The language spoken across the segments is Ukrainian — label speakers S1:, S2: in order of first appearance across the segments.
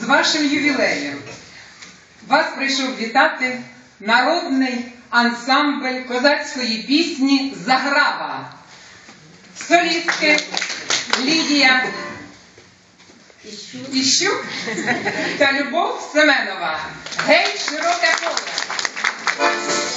S1: з вашим ювілеєм. Вас прийшов вітати народний ансамбль козацької пісні Заграва. Солістки Лідія Іщук та Любов Семенова. Гей, широке поле!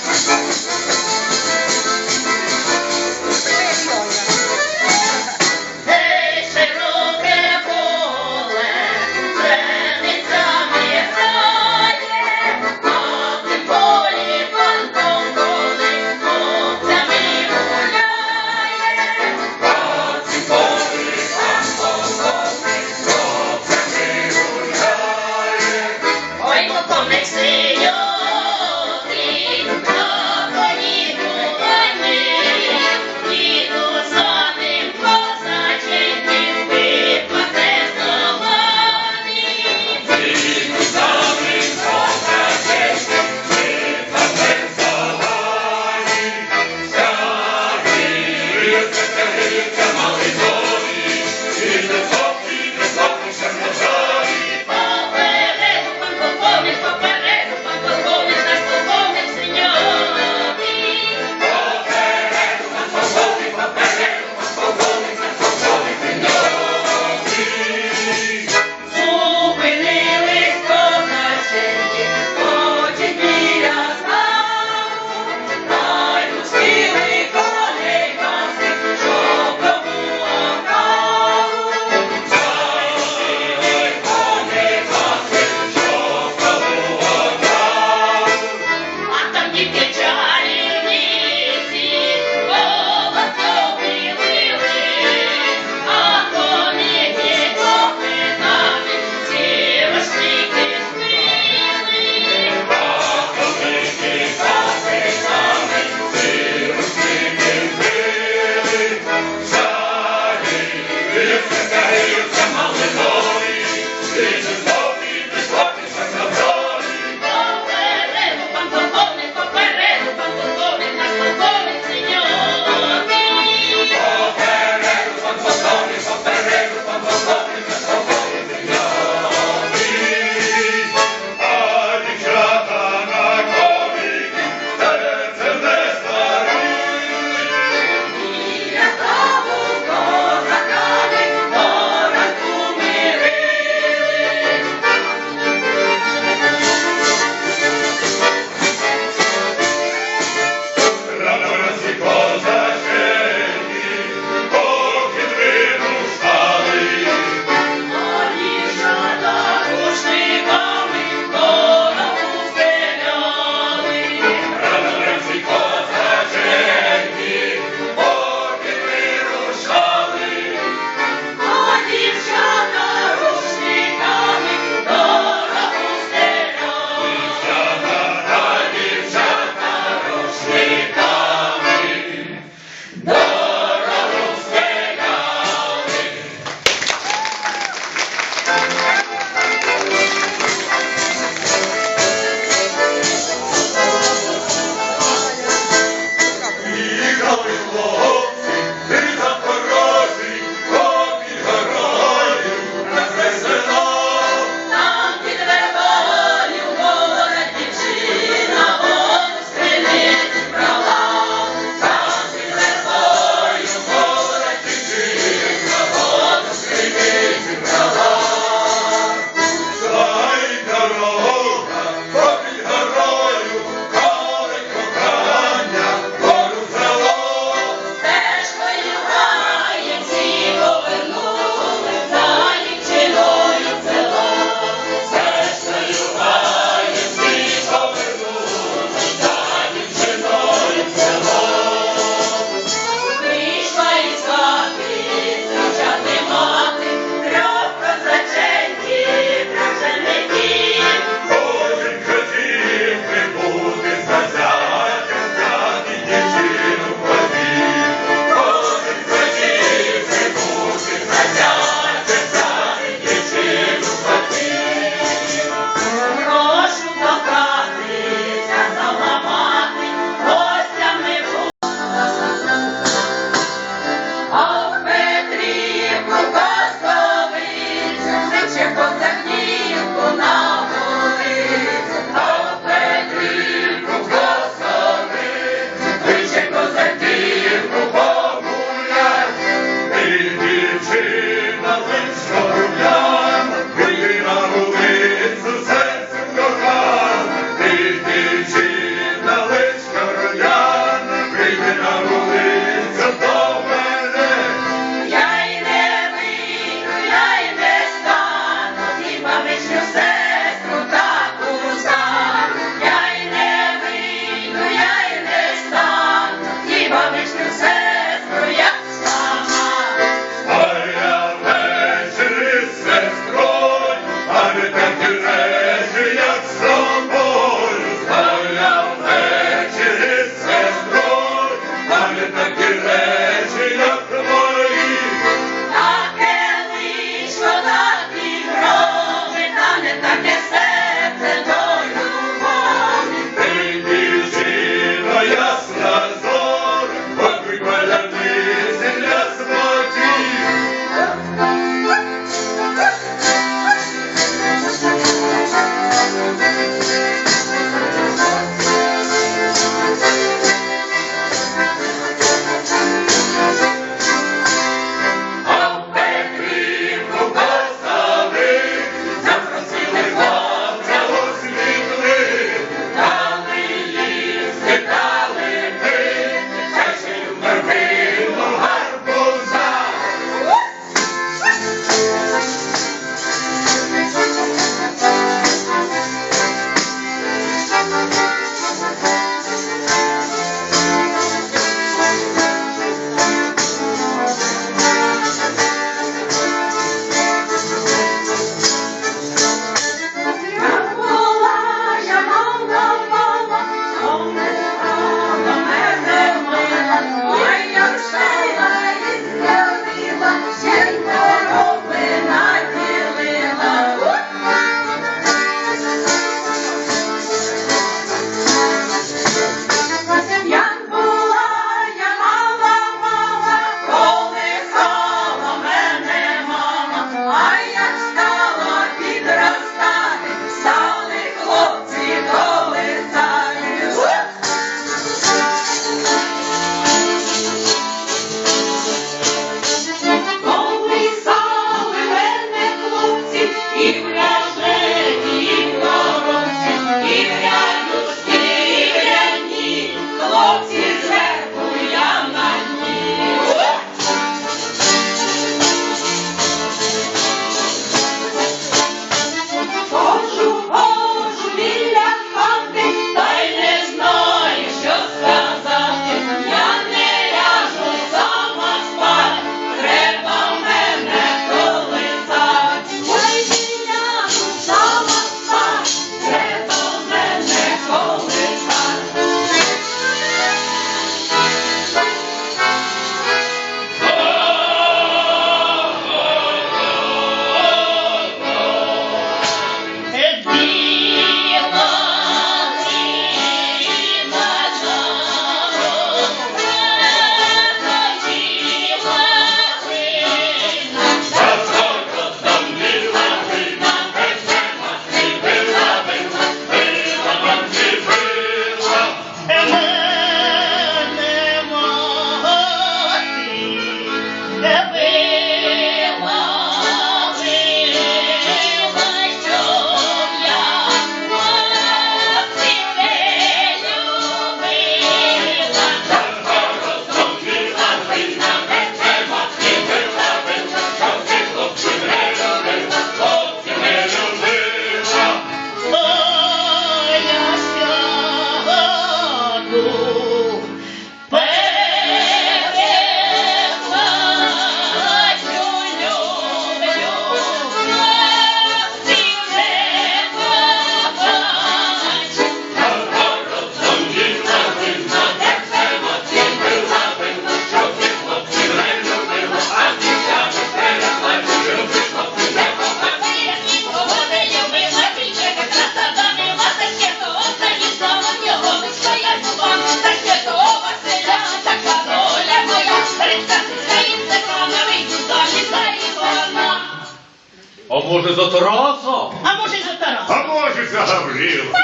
S2: може за Тараса?
S3: А може й за Тараса?
S4: А може за Гаврила?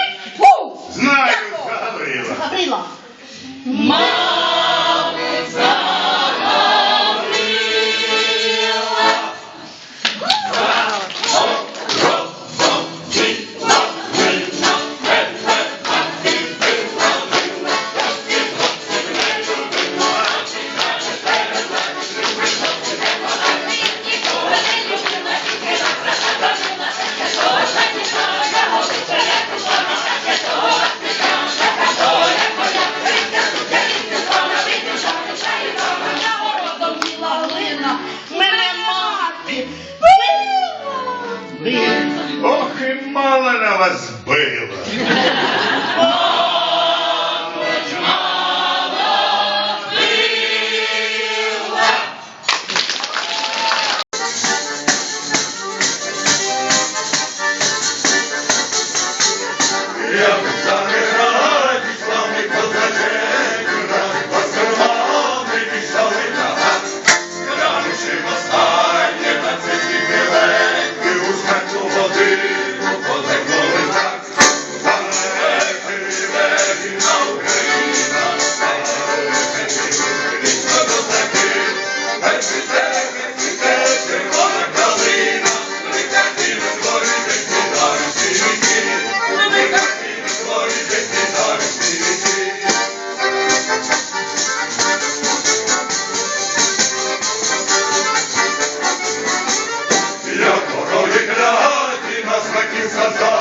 S4: Знаю за Гаврила.
S3: Гаврила.
S5: Ма! よ、こ
S3: れ。It's
S5: a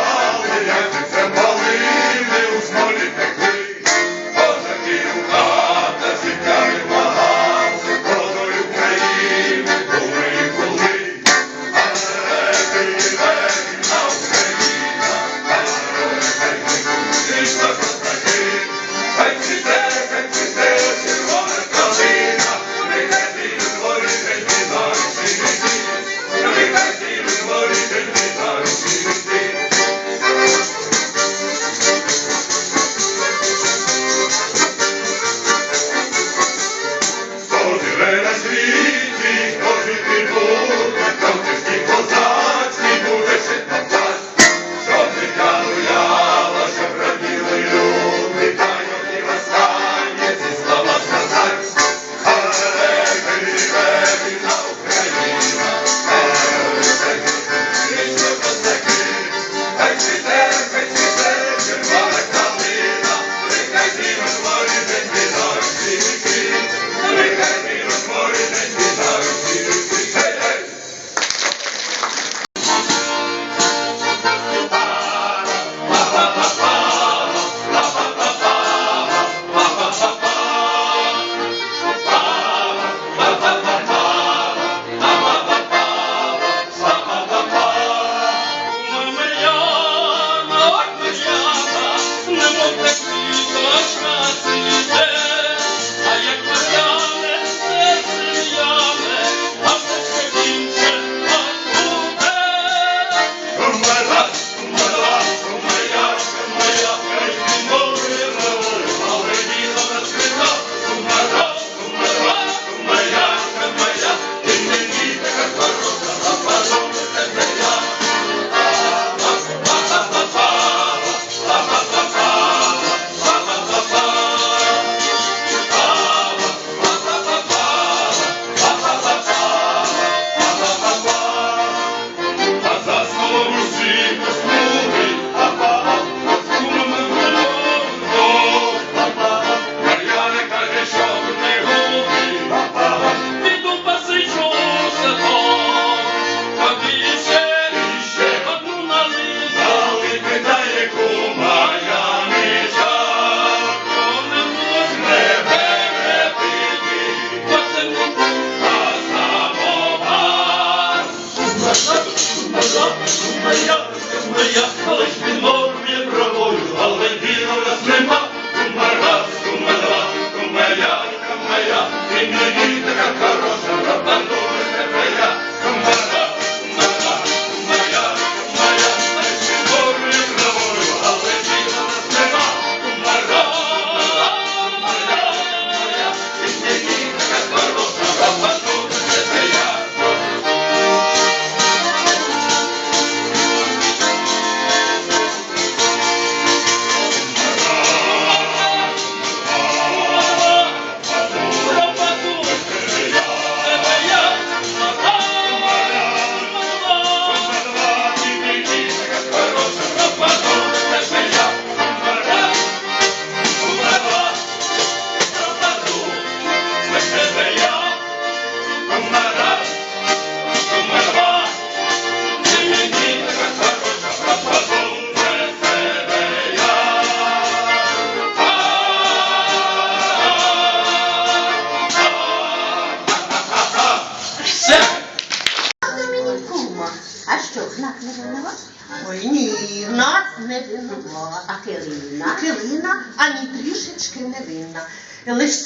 S5: Zumba, Zumba, Zumba, Zumba, Zumba,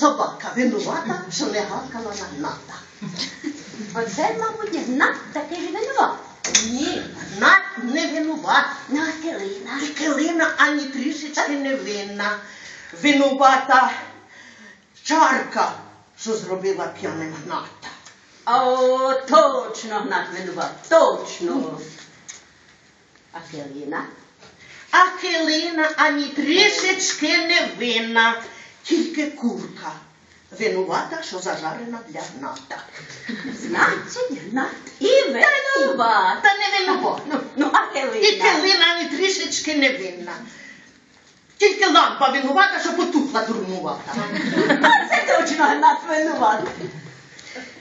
S5: собака винувата, що не гавкала на гната.
S3: Оце, мабуть, Гнат таки ж винуват.
S5: Ні, гнат не винуват.
S3: Ну, а Килина?
S5: І Килина ані трішечки не винна. Винувата чарка, що зробила п'яним гната.
S3: О, точно Гнат винуват, точно. А Килина?
S5: А Килина ані трішечки не винна, тільки курка. Винувата, що зажарена для гната.
S3: Значить, Гнат і винуват.
S5: Та не винувата.
S3: Ну, ну, а
S5: І
S3: Килина?
S5: Ні трішечки не винна. Тільки лампа винувата, що потухла дурнувата.
S3: Оце точно Гнат винуват.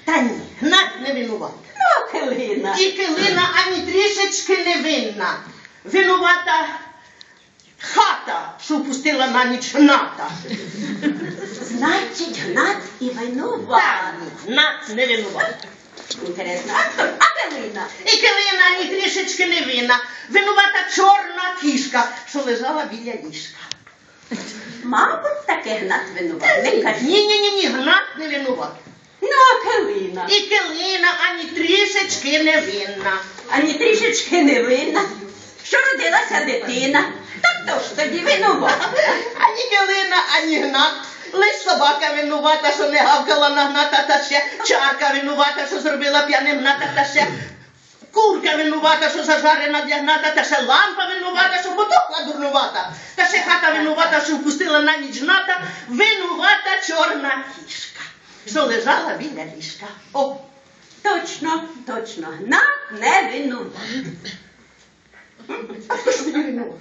S5: Та ні, гнат не винуват.
S3: Ну, Килина?
S5: І Килина ані трішечки не винна. Винувата хата, що впустила на ніч гната.
S3: Значить, Гнат і винуват.
S5: Та гнат не винуват.
S3: Інтересно, а? А Килина?
S5: І Килина ані трішечки не винна. Винувата чорна кішка, що лежала біля ліжка.
S3: Мабуть, таки Гнат винуват. Не кажи.
S5: Ні, ні, ні, ні, гнат не винуват.
S3: Ну, а Килина?
S5: І Килина ані трішечки не винна.
S3: Ані трішечки не винна, що родилася дитина. Так хто ж тоді винуват?
S5: Ані Килина, ані гнат. Лиш собака винувата, що не гавкала на гната, та ще чарка винувата, що зробила п'яним гната, та ще курка винувата, що зажарена для гната, та ще лампа винувата, що потухла дурнувата, та ще хата винувата, що впустила на ніч гната, винувата чорна кішка, що лежала біля ліжка. О,
S3: Точно, точно, Гнат не винуват.
S5: а хто ж тоді винуват?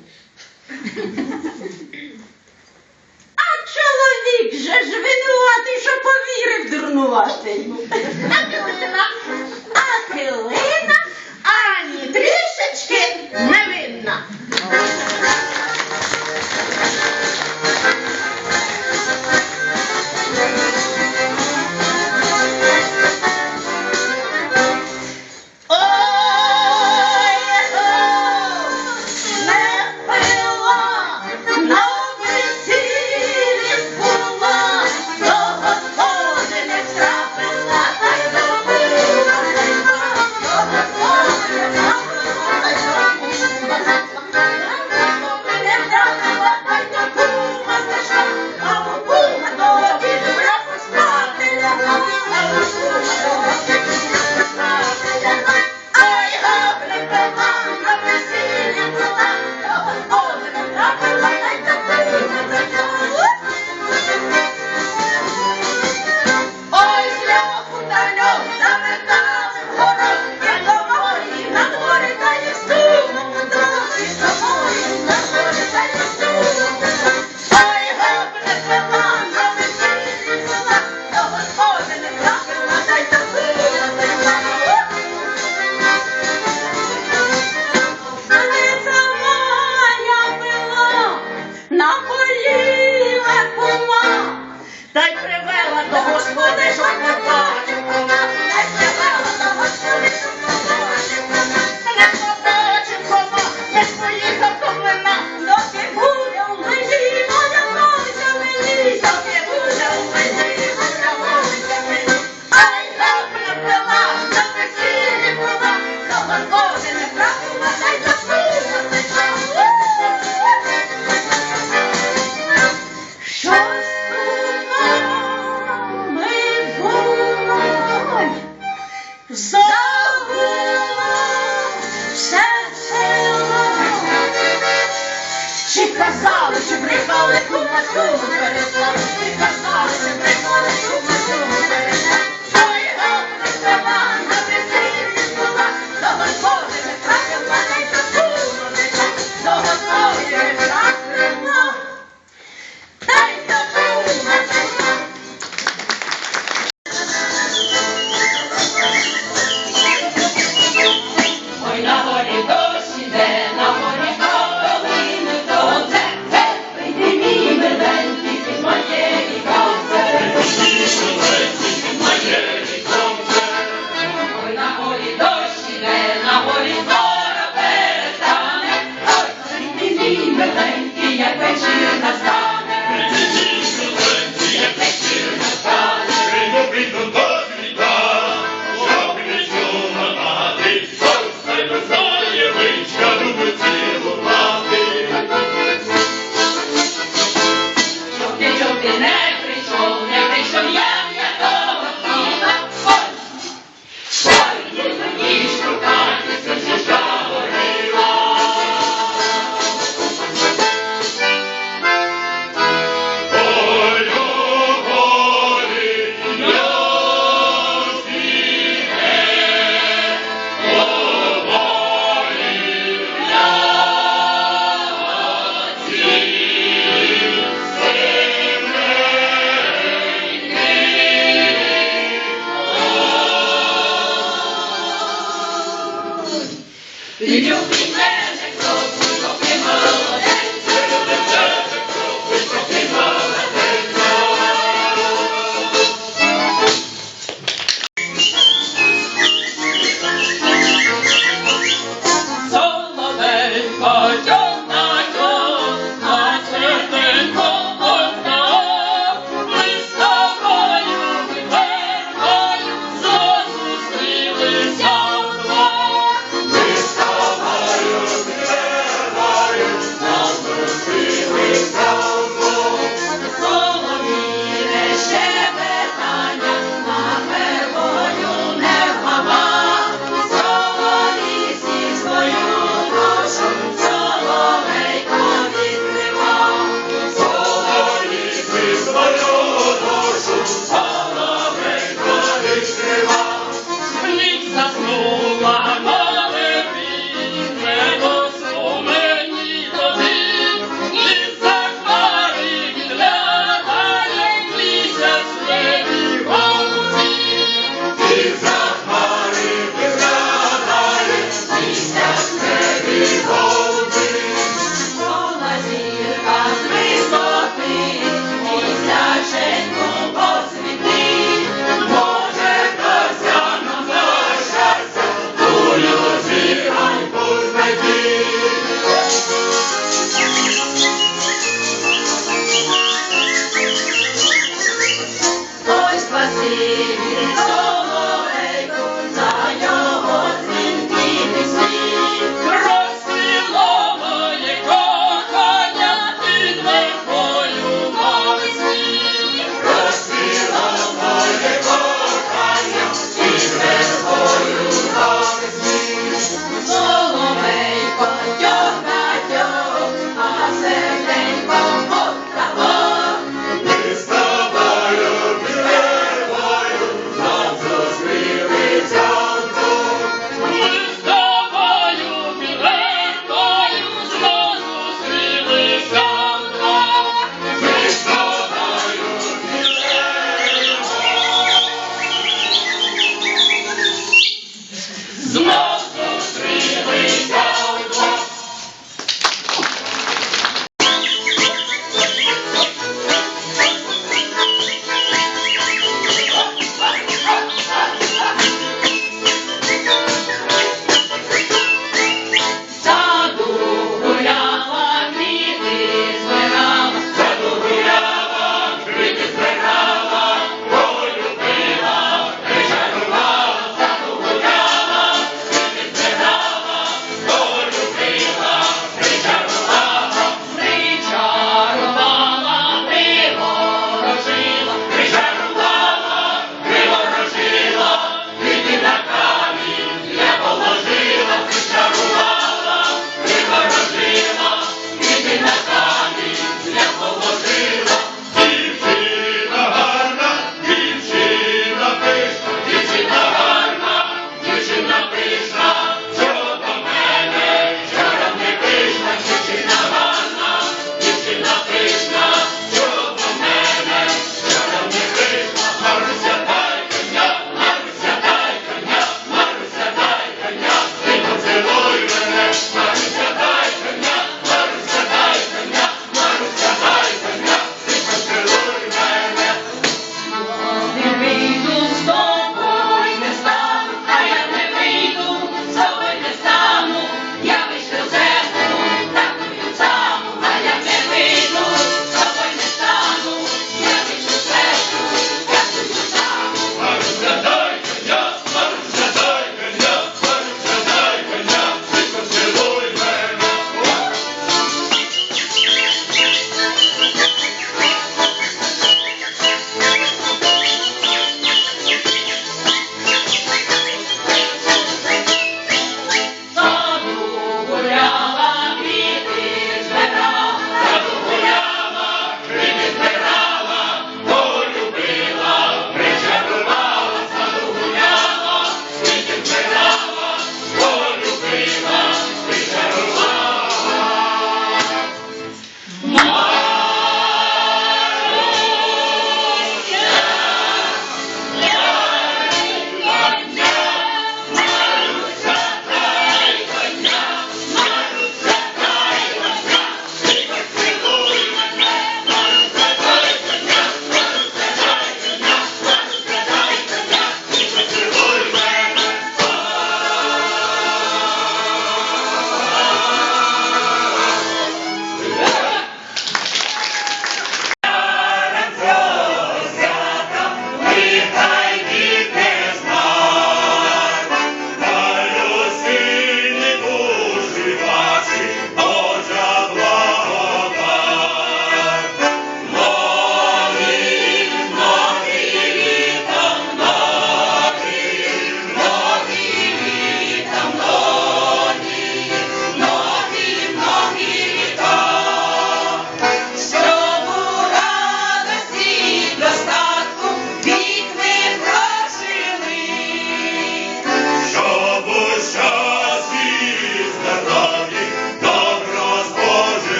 S3: А чоловік же ж винуватий, що повірив дурнуватий.
S5: А Килина
S3: А Килина?
S5: ані трішечки не